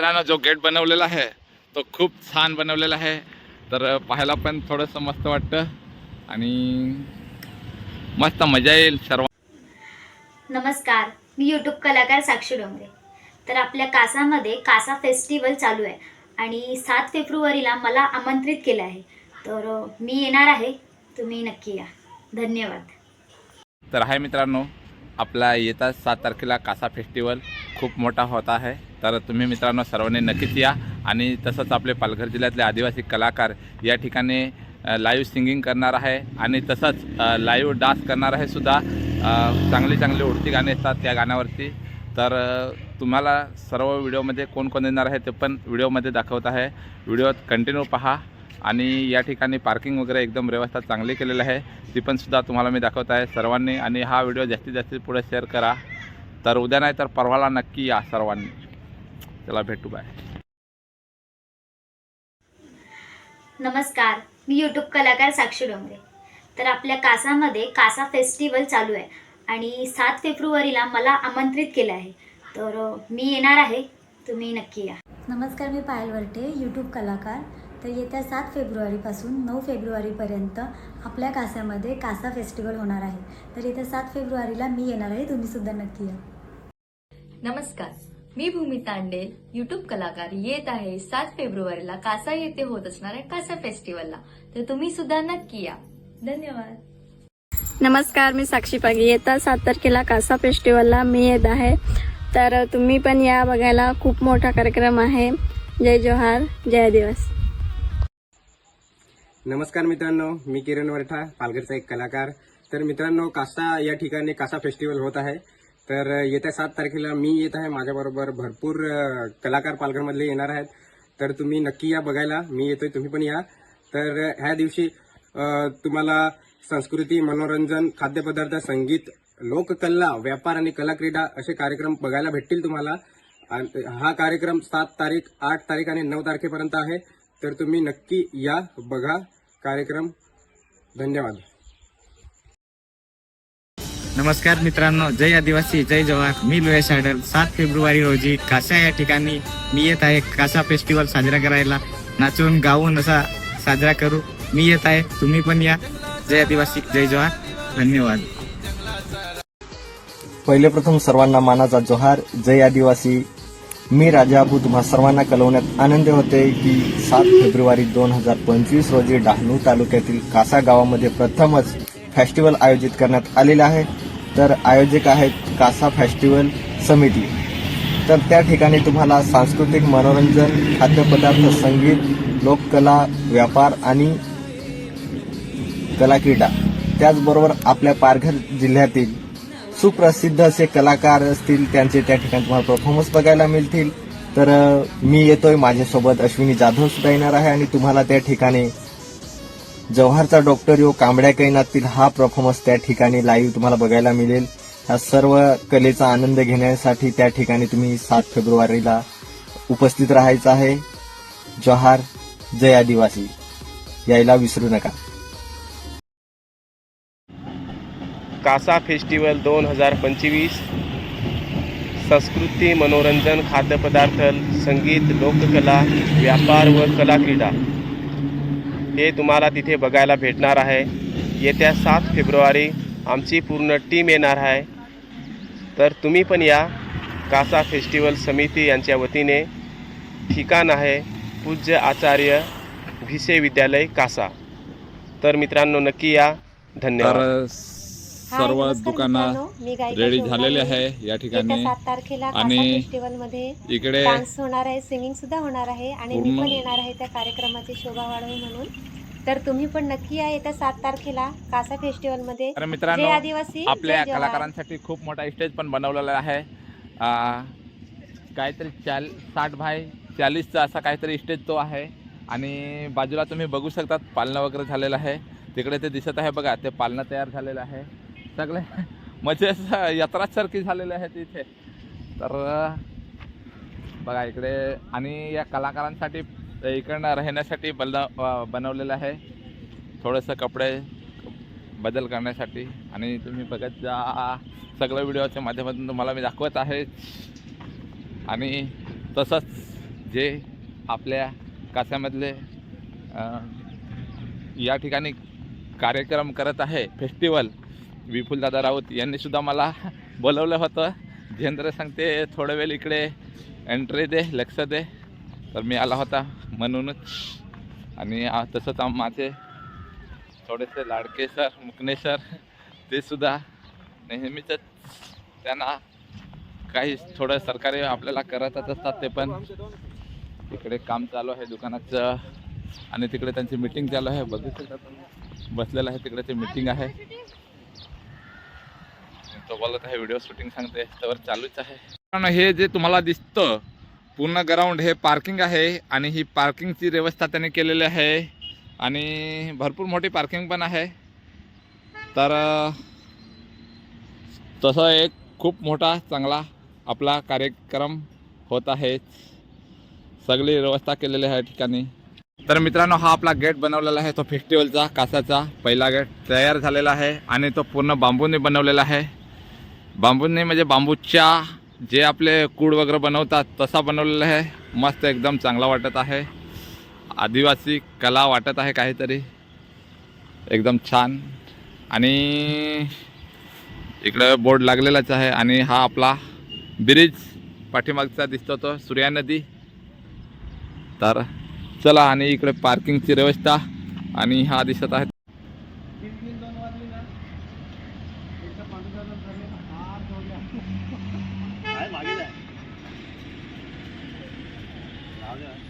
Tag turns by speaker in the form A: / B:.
A: मित्रांनो जो गेट बनवलेला आहे तो खूप छान बनवलेला आहे. तर पाहायला पण थोडंसं मस्त वाटतं आणि मस्त मजा येईल सर्व.
B: नमस्कार मी यूट्यूब कलाकार साक्षी डोंगरे. तर आपल्या कासामध्ये कासा फेस्टिवल चालू आहे आणि सात फेब्रुवारीला मला आमंत्रित केलं आहे. तर मी येणार आहे. तुम्ही नक्की या. धन्यवाद.
A: तर आहे मित्रांनो आपला येत्या सात तारखेला कासा फेस्टिवल. खूप मोठा होत आहे. तर तुम्ही मित्रांनो सर्वांनी नक्कीच या. आणि तसंच आपले पालघर जिल्ह्यातले आदिवासी कलाकार या ठिकाणी लाईव्ह सिंगिंग करणार आहे. आणि तसंच लाईव्ह डान्स करणार आहे सुद्धा. चांगली चांगली उडती गाणी असतात त्या गाण्यावरती. तर तुम्हाला सर्व व्हिडिओमध्ये कोण कोण येणार आहे ते पण व्हिडिओमध्ये दाखवत आहे. व्हिडिओ कंटिन्यू पहा. आणि या ठिकाणी पार्किंग वगैरे एकदम व्यवस्था चांगली केलेली आहे. ती पण सुद्धा तुम्हाला मी दाखवत आहे सर्वांनी. आणि हा व्हिडिओ जास्तीत जास्त पुढे शेअर करा. तर उद्या नाही तर परवाला नक्की या सर्वांनी. चला भेटू बाय
B: नमस्कार मी यूट्यूब कलाकार साक्षी डोंगरे. तर आपल्या कासामध्ये कासा फेस्टिवल चालू आहे आणि सात फेब्रुवारीला मला आमंत्रित केलं आहे. तर मी येणार आहे. तुम्ही नक्की या.
C: नमस्कार मी पायल वरटे यूट्यूब कलाकार. तर येत्या सात फेब्रुवारीपासून नऊ फेब्रुवारीपर्यंत आपल्या कासामध्ये कासा फेस्टिवल होणार आहे. तर येत्या सात फेब्रुवारीला मी येणार आहे. तुम्हीसुद्धा नक्की या.
D: नमस्कार. मी भूमी तांडेल युट्यूब कलाकार. येत आहे सात फेब्रुवारीला कासा येथे होत असणाऱ्या कासा फेस्टिवलला. तर तुम्ही सुद्धा नक्की या. धन्यवाद.
E: नमस्कार मी साक्षी पागी. येत्या सात तारखेला कासा फेस्टिवलला मी येत आहे. तर तुम्ही पण या बघायला. खूप मोठा कार्यक्रम आहे. जय जोहार जय आदिवासी
F: नमस्कार मित्रांनो मी किरण वरठा पालघरचा एक कलाकार. तर मित्रांनो कासा या ठिकाणी कासा फेस्टिवल होत आहे. तर येत्या सात तारखेला मी येत आहे. माझ्याबरोबर भरपूर कलाकार पालघरमधले येणार आहेत. तर तुम्ही नक्की या बघायला. मी येतोय तुम्ही पण या. तर ह्या दिवशी तुम्हाला संस्कृती मनोरंजन खाद्यपदार्थ संगीत लोककला व्यापार आणि कला क्रीडा असे कार्यक्रम बघायला भेटतील तुम्हाला. आणि हा कार्यक्रम सात तारीख आठ तारीख आणि नऊ तारखेपर्यंत आहे. तर तुम्ही नक्की या बघा कार्यक्रम. धन्यवाद.
G: नमस्कार मित्रांनो जय आदिवासी जय जवाहर मी लोहेश साडल सात फेब्रुवारी रोजी कासा या ठिकाणी मी येत आहे. कासा फेस्टिवल साजरा करायला. नाचून गाऊन असा साजरा करू. मी येत आहे. तुम्ही पण या. जय आदिवासी जय जवाहर धन्यवाद.
H: पहिले प्रथम सर्वांना मानाचा जोहार. जय आदिवासी. मी राजा अबू तुम्हा सर्वांना कळवण्यात आनंद होते की सात फेब्रुवारी दोन हजार पंचवीस रोजी डहाणू तालुक्यातील कासा गावामध्ये प्रथमच फेस्टिवल आयोजित करण्यात आलेला आहे. तर आयोजक आहेत कासा फेस्टिवल समिती. तर त्या ठिकाणी तुम्हाला सांस्कृतिक मनोरंजन खाद्यपदार्थ संगीत लोककला व्यापार आणि कलाक्रीडा. त्याचबरोबर आपल्या पारघर जिल्ह्यातील सुप्रसिद्ध असे कलाकार असतील त्यांचे त्या ठिकाणी तुम्हाला परफॉर्मन्स बघायला मिळतील. तर मी येतोय. माझ्यासोबत अश्विनी जाधव सुद्धा येणार आहे आणि तुम्हाला त्या ठिकाणी जव्हारचा डॉक्टर यो कांबड्या कैनातील हा परफॉर्मन्स त्या ठिकाणी लाईव्ह तुम्हाला बघायला मिळेल. या सर्व कलेचा आनंद घेण्यासाठी त्या ठिकाणी तुम्ही सात फेब्रुवारीला उपस्थित राहायचं आहे. जव्हार जय आदिवासी. यायला विसरू नका.
I: कासा फेस्टिवल दोन हजार पंचवीस संस्कृती मनोरंजन खाद्यपदार्थ संगीत लोककला व्यापार व कला क्रीडा हे तुम्हाला तिथे बघायला भेटणार आहे. येत्या सात फेब्रुवारी आमची पूर्ण टीम येणार आहे. तर तुम्ही पण या. कासा फेस्टिवल समिती यांच्या वतीने ठिकाण आहे पूज्य आचार्य भिसे विद्यालय कासा. तर मित्रांनो नक्की या. धन्यवाद.
A: सर्व दुकानं रेडी झालेले आहे. या ठिकाणी
J: सात तारखेला
A: आणि
J: फेस्टिवलमध्ये
A: इकडे
J: डान्स होणार आहे सिंगिंग सुद्धा होणार आहे आणि मी पण येणार आहे त्या कार्यक्रमाची शोभा वाढवून म्हणून. तर तुम्ही पण नक्की या येत्या सात तारखेला कासा फेस्टिवलमध्ये
A: मित्रांनो
J: आदिवासी
A: आपल्या. कलाकारांसाठी खूप मोठा स्टेज पण बनवलेला आहे. काहीतरी चाल साठ बाय चाळीसचा असा काहीतरी स्टेज तो आहे. आणि बाजूला तुम्ही बघू शकतात पालणं वगैरे झालेलं आहे. तिकडे ते दिसत आहे बघा ते पालणं तयार झालेलं आहे. सगळे म्हणजे यात्रासारखी झालेले आहे तिथे तर बघा इकडे आणि या कलाकारांसाठी इकडनं राहण्यासाठी बलदा बनवलेलं आहे. थोडंसं कपडे बदल करण्यासाठी. आणि तुम्ही बघत जा सगळं व्हिडिओच्या माध्यमातून तुम्हाला मी दाखवत आहे. आणि तसंच जे आपल्या कासामधले या ठिकाणी कार्यक्रम करत आहे फेस्टिवल विपुलदादा राऊत यांनी सुद्धा मला बोलवलं होतं. धीरेंद्र सांगते थोडं वेळ इकडे एंट्री दे लक्ष दे. तर मी आला होता म्हणूनच. आणि तसंच आम- माझे थोडेसे लाडके सर मुकणे सर ते सुद्धा नेहमीच त्यांना काही थोडं सरकारी आपल्याला करतच असतात ते पण. इकडे काम चालू आहे दुकानाचं आणि तिकडे त्यांची मीटिंग चालू आहे. बघितलं बसलेलं आहे तिकडे ते मीटिंग आहे. तो बोलत आहे व्हिडिओ शूटिंग सांगते त्यावर चालूच आहे. कारण हे जे तुम्हाला दिसतं पूर्ण ग्राउंड हे पार्किंग आहे आणि ही पार्किंगची व्यवस्था त्यांनी केलेली आहे. आणि भरपूर मोठी पार्किंग पण आहे. तर तसं एक खूप मोठा चांगला आपला कार्यक्रम होत आहे. सगळी व्यवस्था केलेली आहे ठिकाणी. तर मित्रांनो हा आपला गेट बनवलेला आहे तो फेस्टिवलचा कासाचा पहिला गेट तयार झालेला आहे आणि तो पूर्ण बांबूने बनवलेला आहे. बांबूने म्हणजे बांबूच्या जे आपले कूड वगैरे बनवतात तसा बनवलेला आहे. मस्त एकदम चांगला वाटत आहे. आदिवासी कला वाटत आहे काहीतरी. एकदम छान. आणि इकडं बोर्ड लागलेलाच आहे आणि हा आपला ब्रिज पाठीमागचा दिसतो तो सूर्या नदी तर चला आणि इकडे पार्किंगची व्यवस्था आणि हा दिसत आहे. yeah.